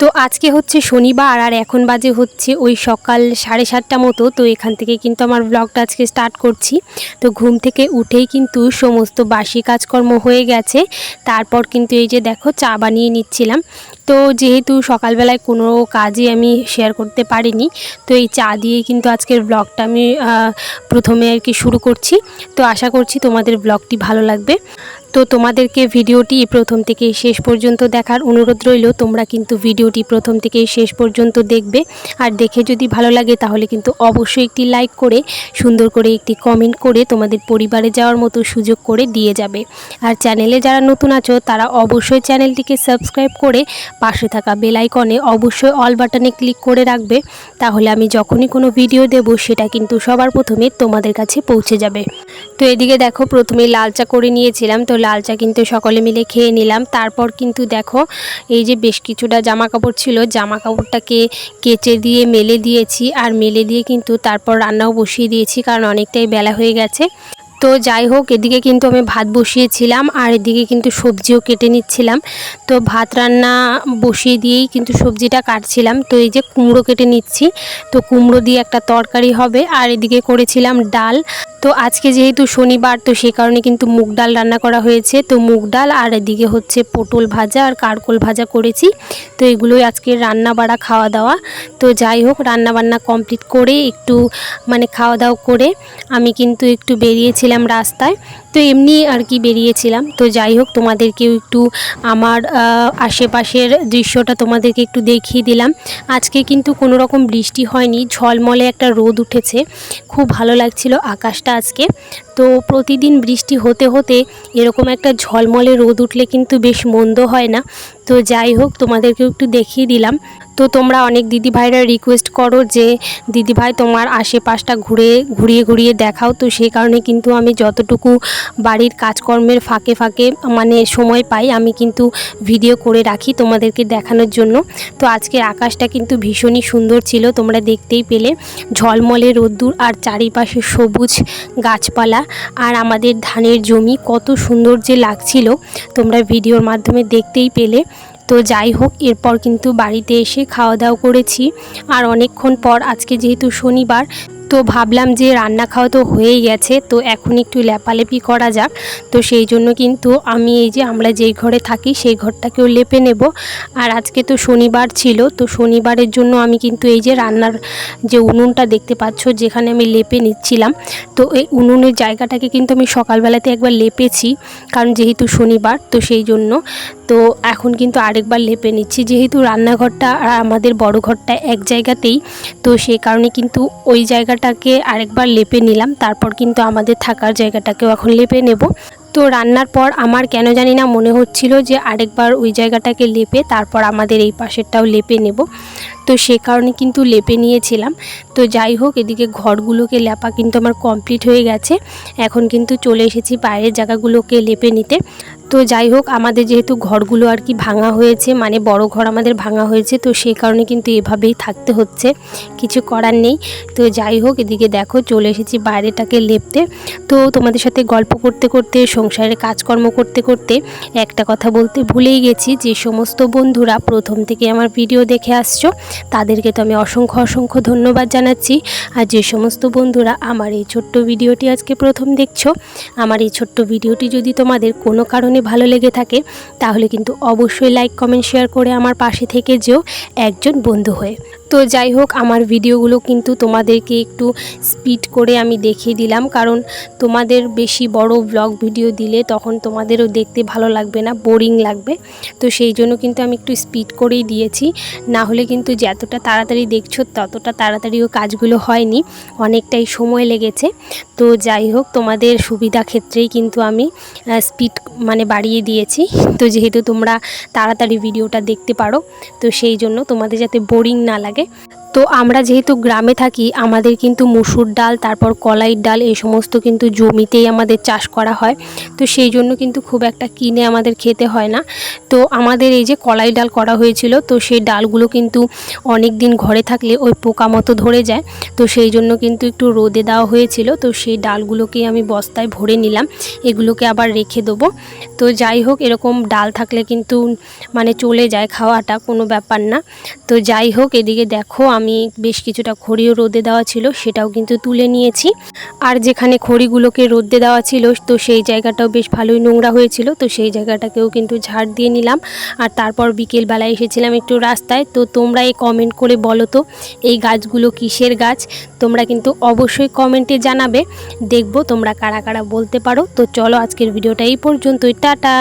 তো আজকে হচ্ছে শনিবার আর এখন বাজে হচ্ছে ওই সকাল সাড়ে সাতটা মতো, তো এখান থেকে কিন্তু আমার ব্লগটা আজকে স্টার্ট করছি। তো ঘুম থেকে উঠেই কিন্তু সমস্ত বাসি কাজকর্ম হয়ে গেছে। তারপর কিন্তু এই যে দেখো চা বানিয়ে নিচ্ছিলাম। তো যেহেতু সকালবেলায় কোনো কাজই আমি শেয়ার করতে পারিনি, তো এই চা দিয়েই কিন্তু আজকের ব্লগটা আমি প্রথমে আর কি শুরু করছি। তো আশা করছি তোমাদের ব্লগটি ভালো লাগবে। তো তোমাদেরকে ভিডিওটি প্রথম থেকে শেষ পর্যন্ত দেখার অনুরোধ রইল। তোমরা কিন্তু ভিডিওটি প্রথম থেকে শেষ পর্যন্ত দেখবে। আর দেখে যদি ভালো লাগে তাহলে কিন্তু অবশ্যই একটি লাইক করে, সুন্দর করে একটি কমেন্ট করে তোমাদের পরিবারে যাওয়ার মতো সুযোগ করে দিয়ে যাবে। আর চ্যানেলে যারা নতুন আছো, তারা অবশ্যই চ্যানেলটিকে সাবস্ক্রাইব করে পাশে থাকা বেল আইকনে অবশ্যই অল বাটনে ক্লিক করে রাখবে। তাহলে আমি যখনই কোনো ভিডিও দেব, সেটা কিন্তু সবার প্রথমে তোমাদের কাছে পৌঁছে যাবে। তো এদিকে দেখো প্রথমে লাল চা করে নিয়েছিলাম। তো লাল চা কিন্তু সকলে মিলে খেয়ে নিলাম। তারপর কিন্তু দেখো, এই যে বেশ কিছুটা জামা কাপড় ছিল জামা কাপড়টাকে কেচে দিয়ে মেলে দিয়েছি। আর মেলে দিয়ে কিন্তু তারপর রান্নাও বসিয়ে দিয়েছি, কারণ অনেকটাই বেলা হয়ে গেছে। তো যাই হোক, এদিকে কিন্তু আমি ভাত বসিয়েছিলাম আর এদিকে কিন্তু সবজিও কেটে নিচ্ছিলাম। তো ভাত রান্না বসিয়ে দিয়েই কিন্তু সবজিটা কাটছিলাম। তো এই যে কুমড়ো কেটে নিচ্ছি। তো কুমড়ো দিয়ে একটা তরকারি হবে আর এদিকে করেছিলাম ডাল। তো আজকে যেহেতু শনিবার, তো সেই কারণে কিন্তু মুগ ডাল রান্না করা হয়েছে। তো মুগ ডাল আর এদিকে হচ্ছে পটল ভাজা আর কারকোল ভাজা করেছি। তো এগুলোই আজকে রান্না বাড়া খাওয়া দাওয়া তো যাই হোক রান্না বান্না কমপ্লিট করে একটু মানে খাওয়া দাওয়া করে আমি কিন্তু একটু বেরিয়েছিলাম। রাস্তায়। তো এমনি আর কি বেরিয়েছিলাম। তো যাই হোক, তোমাদেরকেও একটু আমার আশেপাশের দৃশ্যটা তোমাদেরকে একটু দেখিয়ে দিলাম। আজকে কিন্তু কোনো রকম বৃষ্টি হয়নি, ঝলমলে একটা রোদ উঠেছে। খুব ভালো লাগছিল আকাশটা আজকে। তো প্রতিদিন বৃষ্টি হতে হতে এরকম একটা ঝলমলে রোদ উঠলে কিন্তু বেশ মন্দ হয় না। তো যাই হোক, তোমাদেরকেও একটু দেখিয়ে দিলাম। তো তোমরা অনেক দিদি ভাইরা রিকোয়েস্ট করো যে দিদি ভাই তোমার আশেপাশটা ঘুরে, ঘুরিয়ে ঘুরিয়ে দেখাও। তো সেই কারণে কিন্তু আমি যতটুকু বাড়ির কাজকর্মের ফাঁকে ফাঁকে মানে সময় পাই, আমি কিন্তু ভিডিও করে রাখি তোমাদেরকে দেখানোর জন্য। তো আজকের আকাশটা কিন্তু ভীষণই সুন্দর ছিল, তোমরা দেখতেই পেলে। ঝলমলে রোদ্দুর আর চারিপাশে সবুজ গাছপালা আর আমাদের ধানের জমি কত সুন্দর যে লাগছিল, তোমরা ভিডিওর মাধ্যমে দেখতেই পেলে। তো যাই হোক, এরপর কিন্তু বাড়িতে এসে খাওয়া দাওয়া করেছি। আর অনেকক্ষণ পর, আজকে যেহেতু শনিবার তো ভাবলাম যে রান্না খাওয়া তো হয়েই গেছে, তো এখন একটু লেপালেপি করা যাক। তো সেই জন্য কিন্তু আমি এই যে আমরা যেই ঘরে থাকি সেই ঘরটাকেও লেপে নেব। আর আজকে তো শনিবার ছিল, তো শনিবারের জন্য আমি কিন্তু এই যে রান্নার যে উনুনটা দেখতে পাচ্ছ যেখানে আমি লেপে নিচ্ছিলাম, তো এই উনুনের জায়গাটাকে কিন্তু আমি সকালবেলাতে একবার লেপেছি, কারণ যেহেতু শনিবার, তো সেই জন্য। তো এখন কিন্তু আরেকবার লেপে নিচ্ছি, যেহেতু রান্নাঘরটা আর আমাদের বড় ঘরটা এক জায়গাতেই, তো সেই কারণে কিন্তু ওই জায়গাটাকে আরেকবার লেপে নিলাম। তারপর কিন্তু আমাদের থাকার জায়গাটাকেও এখন লেপে নেব। তো রান্নার পর আমার কেন জানি না মনে হচ্ছিল যে আরেকবার ওই জায়গাটাকে লেপে তারপর আমাদের এই পাশেরটাও লেপে নেব। তো সে কারণে কিন্তু লেপে নিয়েছিলাম। তো যাই হোক, এদিকে ঘরগুলোকে লেপা কিন্তু আমার কমপ্লিট হয়ে গেছে। এখন কিন্তু চলে এসেছি বাইরের জায়গাগুলোকে লেপে নিতে। তো যাই হোক, আমাদের যেহেতু ঘরগুলো আর কি ভাঙা হয়েছে মানে বড় ঘর আমাদের ভাঙা হয়েছে, তো সেই কারণে কিন্তু এভাবেই থাকতে হচ্ছে, কিছু করার নেই। তো যাই হোক, এদিকে দেখো, চলে এসেছি বাইরেটাকে লেপতে। তো তোমাদের সাথে গল্প করতে করতে সংসারে কাজকর্ম করতে করতে, একটা কথা বলতে ভুলেই গেছি, যে সমস্ত বন্ধুরা প্রথম থেকে আমার ভিডিও দেখে আসছো, তাদেরকে তো আমি অসংখ্য অসংখ্য ধন্যবাদ জানাচ্ছি। আর যে সমস্ত বন্ধুরা আমার এই ছোট্ট ভিডিওটি আজকে প্রথম দেখছ, আমার এই ছোট্ট ভিডিওটি যদি তোমাদের কোনো কারণে ভালো লেগে থাকে, তাহলে কিন্তু অবশ্যই লাইক কমেন্ট শেয়ার করে আমার পাশে থেকে যেও একজন বন্ধু হয়ে। তো যাই হোক, আমার ভিডিওগুলো কিন্তু তোমাদেরকে একটু স্পিড করে আমি দেখিয়ে দিলাম, কারণ তোমাদের বেশি বড় ব্লগ ভিডিও দিলে তখন তোমাদেরও দেখতে ভালো লাগবে না বোরিং লাগবে। তো সেই জন্য কিন্তু আমি একটু স্পিড করেই দিয়েছি, না হলে কিন্তু যতটা তাড়াতাড়ি দেখছ ততটা তাড়াতাড়িও কাজগুলো হয়নি, অনেকটাই সময় লেগেছে। তো যাই হোক, তোমাদের সুবিধা ক্ষেত্রেই কিন্তু আমি স্পিড মানে বাড়িয়ে দিয়েছি। তো যেহেতু তোমরা তাড়াতাড়ি ভিডিওটা দেখতে পারো, তো সেই জন্য তোমাদের যাতে বোরিং না লাগে। তো আমরা যেহেতু গ্রামে থাকি, আমাদের কিন্তু মুসুর ডাল, তারপর কলাইয়ের ডাল এই সমস্ত কিন্তু জমিতেই আমাদের চাষ করা হয়। তো সেই জন্য কিন্তু খুব একটা কিনে আমাদের খেতে হয় না। তো আমাদের এই যে কলাই ডাল করা হয়েছিল, তো সেই ডালগুলো কিন্তু অনেক দিন ঘরে থাকলে ওই পোকা মতো ধরে যায়। তো সেই জন্য কিন্তু একটু রোদে দেওয়া হয়েছিল, তো সেই ডালগুলোকেই আমি বস্তায় ভরে নিলাম। এগুলোকে আবার রেখে দেবো। তো যাই হোক, এরকম ডাল থাকলে কিন্তু মানে চলে যায়, খাওয়াটা কোনো ব্যাপার না। তো যাই হোক, এদিকে দেখো আমি বেশ কিছুটা খড়িও রোদে দেওয়া ছিল, সেটাও কিন্তু তুলে নিয়েছি। আর যেখানে খড়িগুলোকে রোদে দেওয়া ছিল, তো সেই জায়গাটাও বেশ ভালোই নোংরা হয়েছিল, তো সেই জায়গাটাকেও কিন্তু ঝাড় দিয়ে নিলাম। আর তারপর বিকেলবেলায় এসেছিলাম একটু রাস্তায়, তো তোমরা এই কমেন্ট করে বলো তো, এই গাছগুলো কিসের গাছ? তোমরা কিন্তু অবশ্যই কমেন্টে জানাবে। দেখব তোমরা কারা কারা বলতে পারো। তো চলো আজকের ভিডিওটা এই পর্যন্তই, টাটা!